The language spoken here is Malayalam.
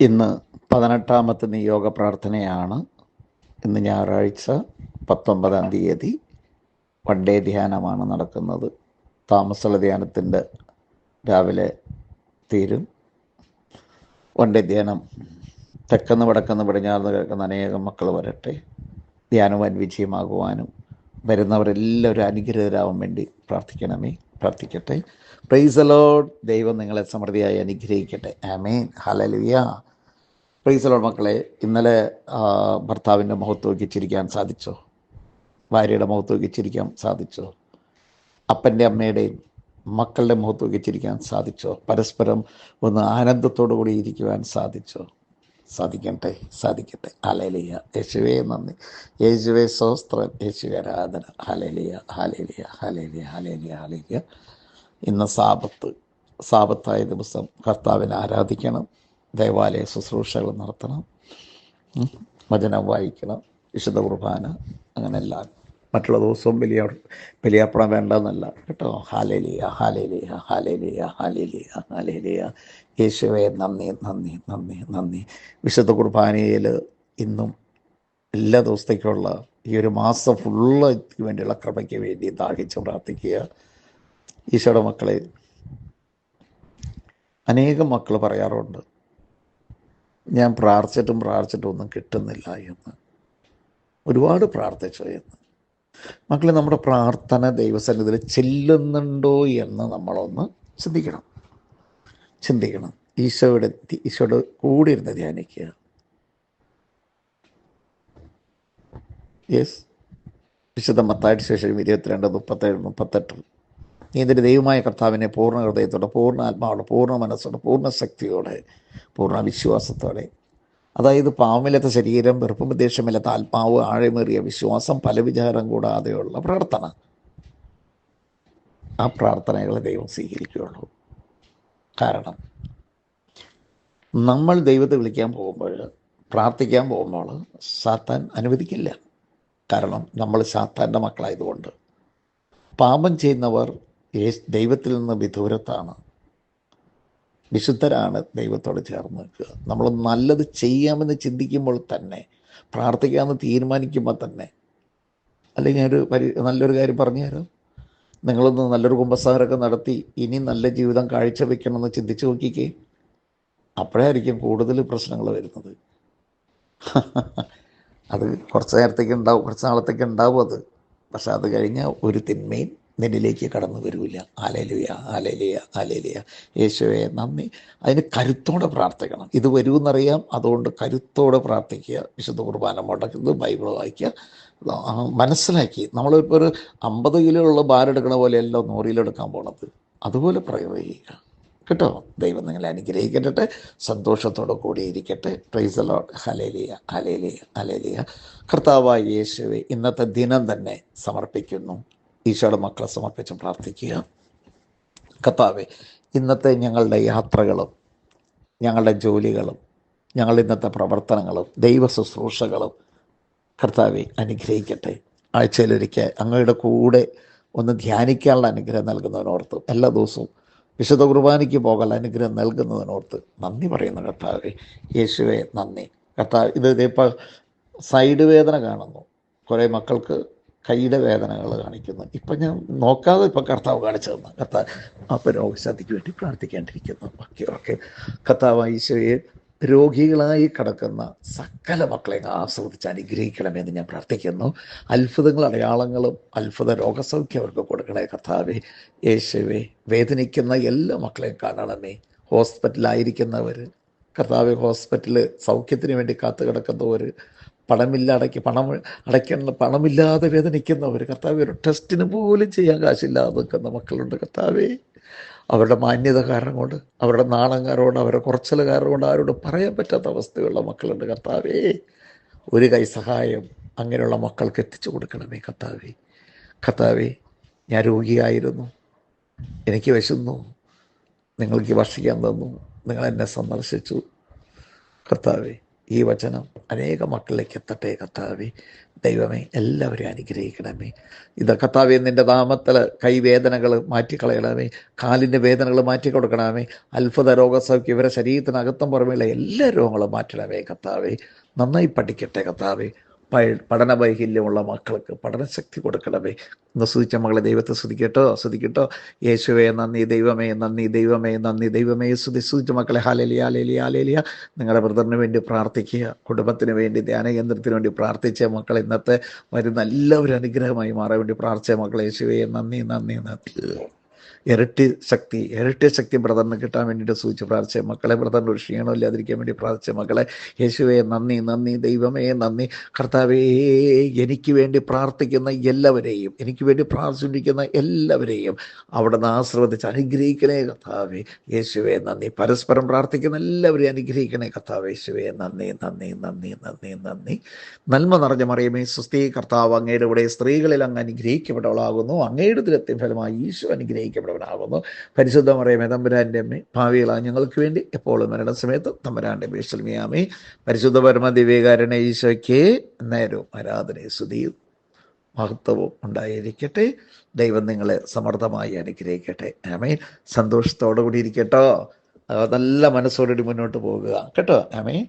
ഇന്ന് പതിനെട്ടാമത്തെ നിയോഗ പ്രാർത്ഥനയാണ് ഇന്ന് ഞായറാഴ്ച പത്തൊമ്പതാം തീയതി വൺ ഡേ ധ്യാനമാണ് നടക്കുന്നത്. താമസമുള്ള ധ്യാനത്തിന്റെ രാവിലെ തീരും. വൺ ഡേ ധ്യാനം തെക്കെന്ന് വടക്കെന്ന് പടിഞ്ഞാർന്ന് കിടക്കുന്ന അനേകം മക്കൾ വരട്ടെ. ധ്യാനം അൻവിജയമാകുവാനും വരുന്നവരെല്ലാവരും അനുഗ്രഹരാവാൻ വേണ്ടി പ്രാർത്ഥിക്കണമേ. പ്രാർത്ഥിക്കട്ടെ. പ്രൈസ് അലോഡ് ദൈവം നിങ്ങളെ സമൃദ്ധിയായി അനുഗ്രഹിക്കട്ടെ. ആമേൻ ഹലലുയ പ്രൈസ് അലോഡ് മക്കളെ. ഇന്നലെ ഭർത്താവിന്റെ മുഖത്ത് നോക്കി ചിരിക്കാൻ സാധിച്ചോ? ഭാര്യയുടെ മുഖത്ത് നോക്കി ചിരിക്കാൻ സാധിച്ചോ? അപ്പന്റെ അമ്മയുടെയും മക്കളുടെ മുഖത്ത് നോക്കി ചിരിക്കാൻ സാധിച്ചോ? പരസ്പരം ഒന്ന് ആനന്ദത്തോടു കൂടി ഇരിക്കുവാൻ സാധിച്ചോ? സാധിക്കട്ടെ സാധിക്കട്ടെ. ഹലേലിയ യേശുവേ നന്ദി. യേശുവേ സ്വസ്ത്രം. യേശുവേ ആരാധന. Hallelujah hallelujah hallelujah hallelujah hallelujah ഇന്ന് സാപത്ത് സാപത്തായ ദിവസം കർത്താവിനെ ആരാധിക്കണം. ദേവാലയ ശുശ്രൂഷകൾ നടത്തണം. വചനം വായിക്കണം. വിശുദ്ധ കുർബാന. അങ്ങനെ എല്ലാം. മറ്റുള്ള ദിവസവും വലിയ ബലിയാപ്പണം വേണ്ടെന്നല്ല. കേട്ടോ? Hallelujah hallelujah hallelujah hallelujah hallelujah. യേശുവെ നന്ദി നന്ദി നന്ദി നന്ദി. വിശുദ്ധ കുർബാനയിൽ ഇന്നും എല്ലാ ദിവസത്തേക്കുള്ള ഈ ഒരു മാസം ഫുള്ള് വേണ്ടിയുള്ള കൃപയ്ക്ക് വേണ്ടി ദാഹിച്ച് പ്രാർത്ഥിക്കുക. ഈശോയുടെ മക്കളെ അനേകം മക്കൾ പറയാറുണ്ട്. ഞാൻ പ്രാർത്ഥിച്ചിട്ടും പ്രാർത്ഥിച്ചിട്ടും ഒന്നും കിട്ടുന്നില്ല എന്ന്. ഒരുപാട് പ്രാർത്ഥിച്ചു എന്ന്. മക്കളെ നമ്മുടെ പ്രാർത്ഥന ദൈവസന്നിധിയിൽ ചെല്ലുന്നുണ്ടോ എന്ന് നമ്മളൊന്ന് ചിന്തിക്കണം. ചിന്തിക്കണം. ഈശോയുടെ ഈശോയുടെ കൂടെ ഇരുന്ന് ധ്യാനിക്കുക. യെസ് വിശുദ്ധ മത്തായിട്ട് ശേഷം ഇരുപത്തിരണ്ട് മുപ്പത്തേഴ് മുപ്പത്തെട്ട്. നീ എന്റെ ദൈവമായ കർത്താവിനെ പൂർണ ഹൃദയത്തോടെ പൂർണ ആത്മാവോടെ പൂർണ മനസ്സോടെ പൂർണ ശക്തിയോടെ പൂർണ വിശ്വാസത്തോടെ. അതായത് പാവമില്ലാത്ത ശരീരം വെറുപ്പും ദേഷ്യമില്ലാത്ത ആത്മാവ് ആഴമേറിയ വിശ്വാസം പല വിചാരം കൂടാതെയുള്ള പ്രാർത്ഥന. ആ പ്രാർത്ഥനകളെ ദൈവം സ്വീകരിക്കുകയുള്ളൂ. കാരണം നമ്മൾ ദൈവത്തെ വിളിക്കാൻ പോകുമ്പോൾ പ്രാർത്ഥിക്കാൻ പോകുമ്പോൾ സാത്താൻ അനുവദിക്കില്ല. കാരണം നമ്മൾ സാത്താന്റെ മക്കളായതുകൊണ്ട്. പാപം ചെയ്യുന്നവർ ദൈവത്തിൽ നിന്ന് വിദൂരത്താണ്. വിശുദ്ധരാണ് ദൈവത്തോട് ചേർന്ന് നിൽക്കുക. നമ്മൾ നല്ലത് ചെയ്യാമെന്ന് ചിന്തിക്കുമ്പോൾ തന്നെ പ്രാർത്ഥിക്കാമെന്ന് തീരുമാനിക്കുമ്പോൾ തന്നെ. അല്ലെങ്കിൽ ഞാനൊരു പരി നല്ലൊരു കാര്യം പറഞ്ഞു തരാം. നിങ്ങളൊന്ന് നല്ലൊരു കുമ്പസാരമൊക്കെ നടത്തി ഇനി നല്ല ജീവിതം കാഴ്ചവെക്കണമെന്ന് ചിന്തിച്ചു നോക്കിക്കേ. അപ്പോഴായിരിക്കും കൂടുതൽ പ്രശ്നങ്ങൾ വരുന്നത്. അത് കുറച്ച് നേരത്തേക്ക് ഉണ്ടാവും കുറച്ച് നാളത്തേക്ക് ഉണ്ടാവും അത്. പക്ഷെ അത് കഴിഞ്ഞാൽ ഒരു തിന്മയും നിന്നിലേക്ക് കടന്നു വരില്ല ആലലുയ ആലലിയ ആലലിയ യേശുവെ നന്ദി. അതിന് കരുത്തോടെ പ്രാർത്ഥിക്കണം. ഇത് വരുമെന്നറിയാം. അതുകൊണ്ട് കരുത്തോടെ പ്രാർത്ഥിക്കുക. വിശുദ്ധ കുർബാന മുടക്കുന്നത് ബൈബിൾ വായിക്കുക. മനസ്സിലാക്കി. നമ്മളിപ്പോൾ ഒരു അമ്പത് കിലോ ഉള്ള ഭാരെടുക്കണ പോലെയല്ല നൂറിലെടുക്കാൻ പോണത്. അതുപോലെ പ്രയോഗിക്കുക. കേട്ടോ? ദൈവം നിങ്ങളെ അനുഗ്രഹിക്കട്ടെ. സന്തോഷത്തോടെ കൂടി ഇരിക്കട്ടെ. Praise lord hallelujah hallelujah hallelujah കർത്താവായ യേശുവെ ഇന്നത്തെ ദിനം തന്നെ സമർപ്പിക്കുന്നു. ഈശോയുടെ മക്കളെ സമർപ്പിച്ച് പ്രാർത്ഥിക്കുക. കത്താവെ ഇന്നത്തെ ഞങ്ങളുടെ യാത്രകളും ഞങ്ങളുടെ ജോലികളും ഞങ്ങളുടെ ഇന്നത്തെ പ്രവർത്തനങ്ങളും ദൈവ ശുശ്രൂഷകളും കർത്താവെ അനുഗ്രഹിക്കട്ടെ. ആഴ്ചയിലൊരിക്കൽ അങ്ങയുടെ കൂടെ ഒന്ന് ധ്യാനിക്കാനുള്ള അനുഗ്രഹം നൽകുന്നതിനോർത്ത് എല്ലാ ദിവസവും വിശുദ്ധ കുർബാനയ്ക്ക് പോകാൻ അനുഗ്രഹം നൽകുന്നതിനോർത്ത് നന്ദി പറയുന്നു കർത്താവെ. യേശുവെ നന്ദി. കർത്താവ് ഇത് ഇതിപ്പോൾ സൈഡ് വേദന കാണുന്നു. കുറേ മക്കൾക്ക് കൈയുടെ വേദനകൾ കാണിക്കുന്നു. ഇപ്പം ഞാൻ നോക്കാതെ ഇപ്പം കർത്താവ് കാണിച്ചു തന്നു. കർത്താവ് അപ്പം രോഗശാന്തിക്ക് വേണ്ടി പ്രാർത്ഥിക്കേണ്ടിയിരിക്കുന്നു ഓക്കെ കർത്താവ് ഈശോയെ രോഗികളായി കിടക്കുന്ന സകല മക്കളെ ആസ്വദിച്ച് അനുഗ്രഹിക്കണമെന്ന് ഞാൻ പ്രാർത്ഥിക്കുന്നു. അത്ഭുതങ്ങൾ അടയാളങ്ങളും അത്ഭുത രോഗസൗഖ്യം അവർക്ക് കൊടുക്കണേ കർത്താവെ. യേശുവെ വേദനിക്കുന്ന എല്ലാ മക്കളെയും കാണണമേ. ഹോസ്പിറ്റലായിരിക്കുന്നവർ കർത്താവ് ഹോസ്പിറ്റലിൽ സൗഖ്യത്തിന് വേണ്ടി കാത്തു കിടക്കുന്നവർ പണമില്ല അടയ്ക്ക് പണം അടയ്ക്കേണ്ട പണമില്ലാതെ വേദനിക്കുന്നവർ കർത്താവ് ഒരു ടെസ്റ്റിന് പോലും ചെയ്യാൻ കാശില്ലാതെ നിൽക്കുന്ന മക്കളുണ്ട് കർത്താവേ. അവരുടെ മാന്യത കാരണം കൊണ്ട് അവരുടെ നാണം കൊണ്ട് അവരുടെ കുറച്ചൽ കാരണം കൊണ്ട് ആരോട് പറയാൻ പറ്റാത്ത അവസ്ഥയുള്ള മക്കളുണ്ട് കർത്താവേ. ഒരു കൈ സഹായം അങ്ങനെയുള്ള മക്കൾക്ക് എത്തിച്ചു കൊടുക്കണമേ കർത്താവേ. കർത്താവേ ഞാൻ രോഗിയായിരുന്നു. എനിക്ക് വിശന്നു. നിങ്ങൾക്ക് ഭക്ഷിക്കാൻ തന്നു. നിങ്ങൾ എന്നെ സന്ദർശിച്ചു. കർത്താവേ ഈ വചനം അനേക മക്കളിലേക്ക് എത്തട്ടെ കർത്താവെ. ദൈവമേ എല്ലാവരെയും അനുഗ്രഹിക്കണമേ. ഇത് കർത്താവെ നിന്റെ നാമത്തിൽ കൈവേദനകൾ മാറ്റിക്കളയണമേ. കാലിന്റെ വേദനകൾ മാറ്റി കൊടുക്കണമേ അത്ഭുത രോഗസൗഖ്യം ഇവരെ ശരീരത്തിനകത്തും പുറമെയുള്ള എല്ലാ രോഗങ്ങളും മാറ്റണമേ കർത്താവെ. നന്നായി പഠിക്കട്ടെ കർത്താവെ. പഠന വൈകല്യമുള്ള മക്കൾക്ക് പഠനശക്തി കൊടുക്കണമേ. ഒന്ന് സ്തുതിച്ച മകളെ ദൈവത്തെ സ്തുതിക്കട്ടോ സ്തുതിക്കട്ടോ. യേശുവേ നന്ദി ദൈവമേ നന്ദി ദൈവമേ നന്ദി ദൈവമേ. സ്തുതി സ്തുതിച്ച മക്കളെ. ഹാലേലിയ ഹാലേലിയ ഹാലേലിയ നിങ്ങളുടെ ബ്രദറിന് വേണ്ടി പ്രാർത്ഥിക്കുക. കുടുംബത്തിന് വേണ്ടി ധ്യാന കേന്ദ്രത്തിന് വേണ്ടി പ്രാർത്ഥിച്ച മക്കൾ ഇന്നത്തെ വരുന്ന എല്ലാവരും അനുഗ്രഹമായി മാറാൻ വേണ്ടി പ്രാർത്ഥിച്ച മക്കളെ. യേശുവേ നന്ദി നന്ദി നന്ദി. ഇരട്ടി ശക്തി ഇരട്ടി ശക്തി ബ്രദറിന് കിട്ടാൻ വേണ്ടിയിട്ട് സൂചിച്ച് പ്രാർത്ഥിച്ച. മക്കളെ ബ്രദറിന് ഒരു ക്ഷീണം ഇല്ലാതിരിക്കാൻ വേണ്ടി പ്രാർത്ഥിച്ച. മക്കളെ യേശുവേ നന്ദി നന്ദി ദൈവമേ നന്ദി. കർത്താവേ എനിക്ക് വേണ്ടി പ്രാർത്ഥിക്കുന്ന എല്ലാവരെയും എനിക്ക് വേണ്ടി പ്രാർത്ഥിച്ചിരിക്കുന്ന എല്ലാവരെയും അവിടെ നിന്ന് ആശ്രവദിച്ച് അനുഗ്രഹിക്കണേ കർത്താവേ. യേശുവേ നന്ദി. പരസ്പരം പ്രാർത്ഥിക്കുന്ന എല്ലാവരെയും അനുഗ്രഹിക്കണേ കർത്താവ്. യേശുവേ നന്ദി നന്ദി നന്ദി നന്ദി നന്ദി. നന്മ നിറഞ്ഞ മറിയമേ സുസ്ഥി കർത്താവ് അങ്ങയുടെ ഇവിടെ സ്ത്രീകളിൽ അങ്ങ് അനുഗ്രഹിക്കപ്പെട്ടവളാകുന്നു. അങ്ങയുടെ ദിനത്തിൻ ഫലമായി ഈശോ അനുഗ്രഹിക്കപ്പെട്ടവനാകുന്നു പരിശുദ്ധ മറിയമേ തമ്പുരാന്റെ അമ്മേ ഭാവികളാ ഞങ്ങൾക്ക് വേണ്ടി എപ്പോഴും മരണസമയത്ത് തമ്പുരാന്റെ ബേശ്വൽമിയാമേ പരിശുദ്ധ പരമ ദിവ്യകാരണ ഈശോയ്ക്ക് നേരവും ആരാധനയും സ്തുതിയും മഹത്വവും ഉണ്ടായിരിക്കട്ടെ. ദൈവം നിങ്ങളെ സമർത്ഥമായി അനുഗ്രഹിക്കട്ടെ. ആമേൻ. സന്തോഷത്തോടു കൂടി ഇരിക്കട്ടോ നല്ല മനസ്സോടുകൂടി മുന്നോട്ട് പോകുക. കേട്ടോ? ആമേൻ.